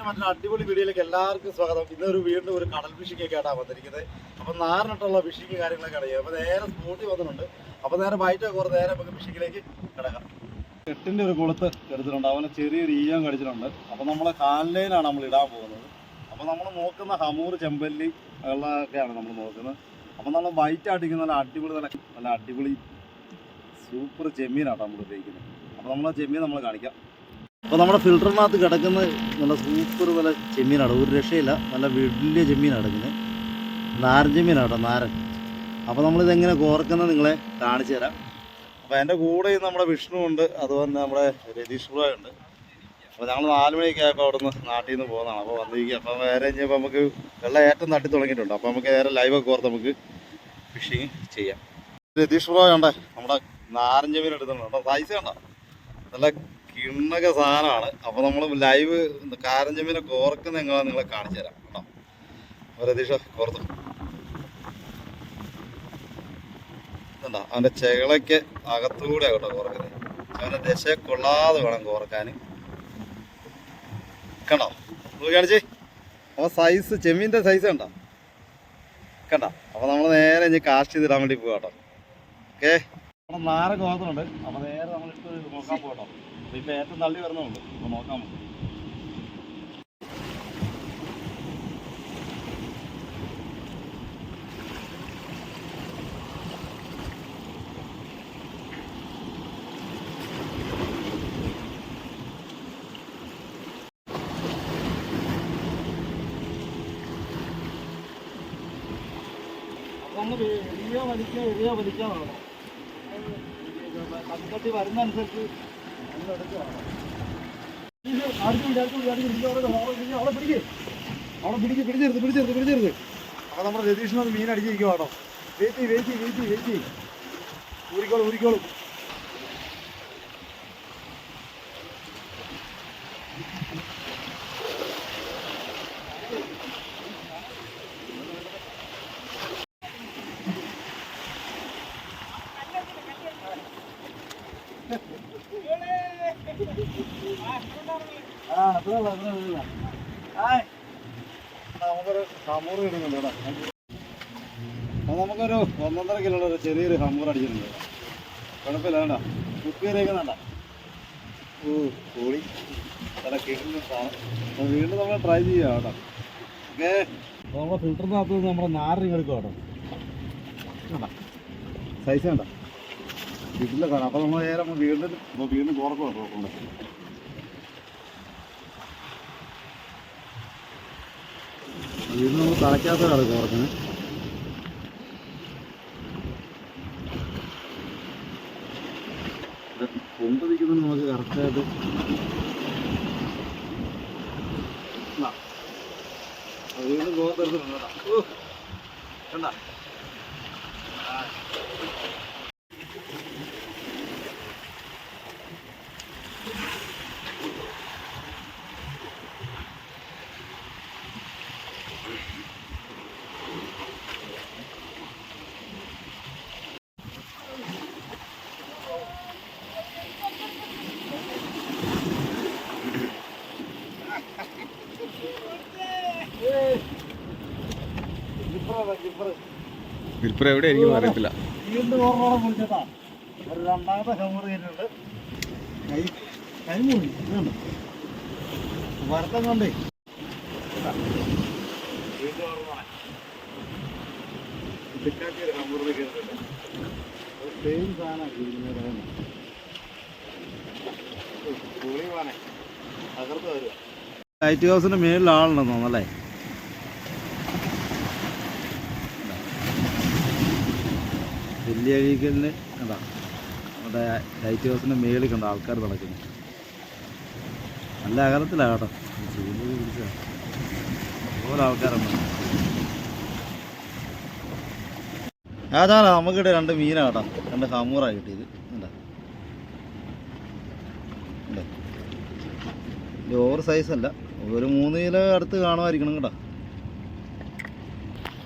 ഫിഷിങ്ങിന്റെ മറ്റൊരു അടിപൊളി വീഡിയോയിലേക്ക് എല്ലാവർക്കും സ്വാഗതം. ഇന്നൊരു വീണ്ടും ഒരു കടൽ ഫിഷിംഗ് ആയിട്ടാണ് വന്നിരിക്കുന്നത്. അപ്പൊ നാറിനിട്ടുള്ള ഫിഷിംഗ് കാര്യങ്ങളൊക്കെ അറിയാം അപ്പൊ നേരെ സ്പോട്ടിൽ വന്നിട്ടുണ്ട്. അപ്പോൾ നേരെ വൈറ്റ് കുറേ നേരെ നമുക്ക് ഫിഷിങ്ങിലേക്ക് കിടക്കാം. കെട്ടിന്റെ ഒരു കൊളുത്ത് എടുത്തിട്ടുണ്ട്. അവനെ ചെറിയൊരു ഈയം കടിച്ചിട്ടുണ്ട്. അപ്പൊ നമ്മളെ കാലിലയിലാണ് നമ്മൾ ഇടാൻ പോകുന്നത്. അപ്പോൾ നമ്മൾ നോക്കുന്ന ഹമൂർ ചെമ്പല്ലി ഉള്ളതൊക്കെയാണ് നമ്മൾ നോക്കുന്നത്. അപ്പൊ നമ്മൾ വൈറ്റ് അടിക്കുന്ന നല്ല അടിപൊളി നല്ല നല്ല അടിപൊളി സൂപ്പർ ചെമ്മീനാട്ടോ നമ്മൾ ഉപയോഗിക്കുന്നത് അപ്പൊ നമ്മളെ ചെമ്മീൻ നമ്മൾ കാണിക്കാം. അപ്പോൾ നമ്മുടെ ഫിൽറ്ററിനകത്ത് കിടക്കുന്ന നല്ല സൂപ്പർ വല ചെമ്മീനാണ്. ഒരു രക്ഷയില്ല. നല്ല വലിയ ചെമ്മീനാണ് കിടക്കുന്നത് നാരൻ ചെമ്മീനാണ് കേട്ടോ നാരൻ. അപ്പോൾ നമ്മളിതെങ്ങനെ കോർക്കുന്നത് നിങ്ങളെ കാണിച്ചു തരാം. അപ്പോൾ എന്റെ കൂടെ നമ്മുടെ വിഷ്ണു ഉണ്ട് അതുപോലെ നമ്മുടെ രതീഷ് ഉണ്ട്. അപ്പോൾ ഞങ്ങൾ നാല് മണിയൊക്കെ ആയപ്പോൾ അവിടെ നിന്ന് നാട്ടിൽ നിന്ന് പോകുന്നതാണ് അപ്പോൾ വന്നിരിക്കുക അപ്പോൾ വേറെ കഴിഞ്ഞപ്പോൾ നമുക്ക് വെള്ളം ഏറ്റവും തട്ടി തുടങ്ങിയിട്ടുണ്ട്. അപ്പോൾ നമുക്ക് നേരെ ലൈവൊക്കെ കോർത്ത് നമുക്ക് ഫിഷിങ് ചെയ്യാം. രതീഷ് ബ്രോയ് ഉണ്ടേ നമ്മുടെ നാരൻ ചെമ്മീൻ എടുത്തിട്ടുണ്ട്. കേട്ടോ സൈസ് കണ്ടോ? നല്ല കിണ്ണക സാധനമാണ്. അപ്പോൾ നമ്മൾ ലൈവ് കാരഞ്ചമ്മിനെ കോർക്കുന്ന എങ്ങനെ നിങ്ങളെ കാണിച്ചു തരാം കേട്ടോ. രതീഷ കോർത്തു. ഇതുണ്ടോ? അവന്റെ ചെകളയ്ക്ക് അകത്തൂടെ കേട്ടോ കോർക്കുന്നത് അവന്റെ ദശ കൊള്ളാതെ വേണം കോർക്കാൻ കണ്ടോ? കാണിച്ചേ. അപ്പോൾ സൈസ് ചെമ്മീന്റെ സൈസ് കണ്ടോ? കണ്ട? അപ്പോൾ നമ്മൾ നേരെ ഇനി കാസ്റ്റ് ചെയ്തിടാൻ വേണ്ടി പോകാം കേട്ടോ. ഓക്കെ നമ്മുടെ ഓർത്തുണ്ട് കോർത്തുണ്ട് അപ്പോൾ നേരെ നമ്മൾ ഇട്ട് നോക്കാൻ പോകട്ടോ ഇപ്പോൾ ഏറ്റവും തള്ളി വരുന്നുണ്ട് അപ്പോൾ നോക്കാം നമുക്ക് നമ്മൾ എഴുതിയോ വലിക്കുക എഴുതിയോ വലിക്കുക വേണം. കട്ടി വരുന്നതനുസരിച്ച് അവിടെ പിടിക്ക് അവിടെ പിടിക്ക് പിടിച്ചെടുത്ത് പിടിച്ചെടുത്ത് പിടിച്ചെടുത്ത് അപ്പോൾ നമ്മുടെ രതീഷിനൊന്ന് മീൻ അടിച്ചിരിക്കുവാണോ വെയിറ്റ് വെയിറ്റ് വെയിറ്റ് വെയിറ്റ് ഊരിക്കോളും ഊരിക്കോളും. നമുക്കൊരു നമുക്കൊരു ഒന്നൊന്നര കിലോ ഒരു ചെറിയൊരു ഹമൂർ അടിച്ചിട്ടുണ്ട്. കുഴപ്പമില്ല വേണ്ട. കുക്ക് ഓ കൂടി നല്ല കേൾക്കുന്ന സാധനം. വീണ്ടും നമ്മൾ ട്രൈ ചെയ്യാം കേട്ടോ. ഓക്കെ. നമ്മുടെ ഫിൽറ്ററിനകത്ത് നിന്ന് നമ്മുടെ നാരങ്ങ എടുക്കും കേട്ടോ. സൈസ് വേണ്ട വീട്ടിലെ കാണാം. അപ്പോൾ നമ്മൾ നേരെ വീണ്ടും വീണ്ടും കോർക്കും കേട്ടോ വീണ്ടും നമ്മൾ തളയ്ക്കാത്തതാണ് കോർക്കിന്. കൊമ്പ് നിൽക്കുന്നത് നമുക്ക് കറക്റ്റായിട്ട് വീണ്ടും കോർത്തെടുത്തിട്ടുണ്ട് കേട്ടോ കണ്ട? വിൽപ്പന എവിടെ ആയിരിക്കും അറിയത്തില്ല രണ്ടാമത്തെ ഹമർ കയറ്റുണ്ട് കൈ കൈ മൂടി. ഇതുണ്ട്. വരത്തം കണ്ടേ. സെയിം സാധനമാണ് തകർത്ത് വരിക ലൈറ്റ് ഹൗസിന് മേളിൽ ആളുണ്ടെന്ന് തോന്നല്ലേ വലിയ വീക്കലിന് എന്താ നമ്മുടെ ലൈറ്റ് ഹൗസിന്റെ മേളിൽ കണ്ട ആൾക്കാർ നടക്കുന്നു. നല്ല അകലത്തിലാണ് കേട്ടോ. ചൂട് പിടിച്ച അതുപോലെ ആൾക്കാരുണ്ട്. അതാണ് നമുക്കിവിടെ രണ്ട് മീനാണ് കേട്ടോ. രണ്ട് ഹമൂറാണ് കിട്ടിയത്. എന്താ ഇത് ഓവർ സൈസ് അല്ല. ഒരു മൂന്ന് കിലോ അടുത്ത് കാണുമായിരിക്കണം കേട്ടോ.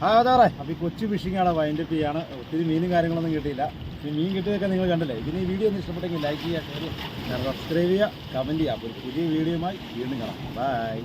ആ അതാറേ അപ്പോൾ ഈ കൊച്ചു ആണ് വൈൻഡപ്പ് ചെയ്യാണ് ഒത്തിരി മീനും കാര്യങ്ങളൊന്നും കിട്ടിയില്ല. ഈ മീൻ കിട്ടിയതൊക്കെ നിങ്ങൾ കണ്ടില്ലേ? ഇനി ഈ വീഡിയോ ഒന്ന് ഇഷ്ടപ്പെട്ടെങ്കിൽ ലൈക്ക് ചെയ്യുക ഷെയർ സബ്സ്ക്രൈബ് ചെയ്യുക കമന്റ് ചെയ്യുക. അപ്പോൾ ഒരു പുതിയ വീഡിയോയുമായി വീണ്ടും കാണാം. ബൈ